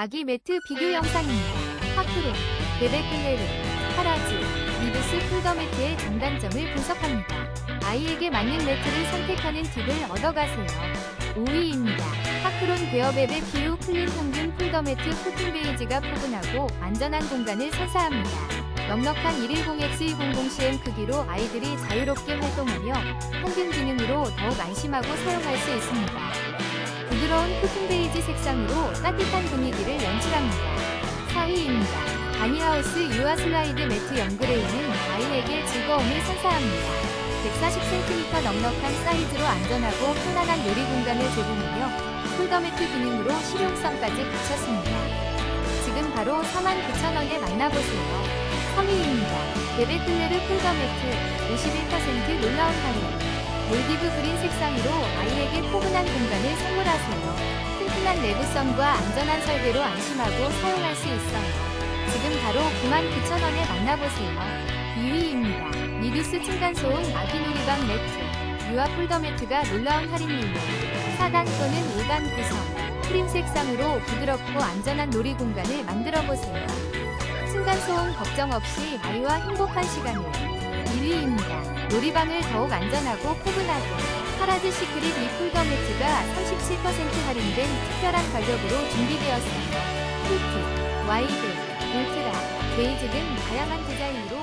아기 매트 비교 영상입니다. 파크론, 베베클레르, 파라즈, 리브스 풀더 매트의 장단점을 분석합니다. 아이에게 맞는 매트를 선택하는 팁을 얻어가세요. 5위입니다. 파크론 베어베베 피우 클린 평균 풀더 매트 코팅 베이지가 포근하고 안전한 공간을 선사합니다. 넉넉한 110X200cm 크기로 아이들이 자유롭게 활동하며 평균 기능으로 더욱 안심하고 사용할 수 있습니다. 부드러운 코팅 베이지 색상으로 따뜻한 분위기를 연출합니다. 4위입니다. 바니하우스 유아 슬라이드 매트 영그레이는 아이에게 즐거움을 선사합니다. 140cm 넉넉한 사이즈로 안전하고 편안한 놀이 공간을 제공하며 폴더 매트 기능으로 실용성까지 갖췄습니다. 지금 바로 49,000원에 만나보세요. 3위입니다. 베베클레르 폴더 매트 51% 놀라운 할인 몰디브 그린 색상으로 아이 에게 포근한 공간을 선물하세요. 튼튼한 내구성과 안전한 설계로 안심하고 사용할 수 있어요. 지금 바로 99,000원에 만나보세요. 2위입니다. 리두스 층간소음 아기 놀이방 매트 유아 폴더 매트가 놀라운 할인율로 4단 또는 5단 구성 크림 색상으로 부드럽고 안전한 놀이 공간을 만들어보세요. 층간소음 걱정 없이 아이와 행복한 시간을 2위입니다. 놀이방을 더욱 안전하고 포근하게 파라드 시크릿 이 폴더 매트가 37% 할인된 특별한 가격으로 준비되었습니다. 히트, 와이드, 울트라, 베이지 등 다양한 디자인으로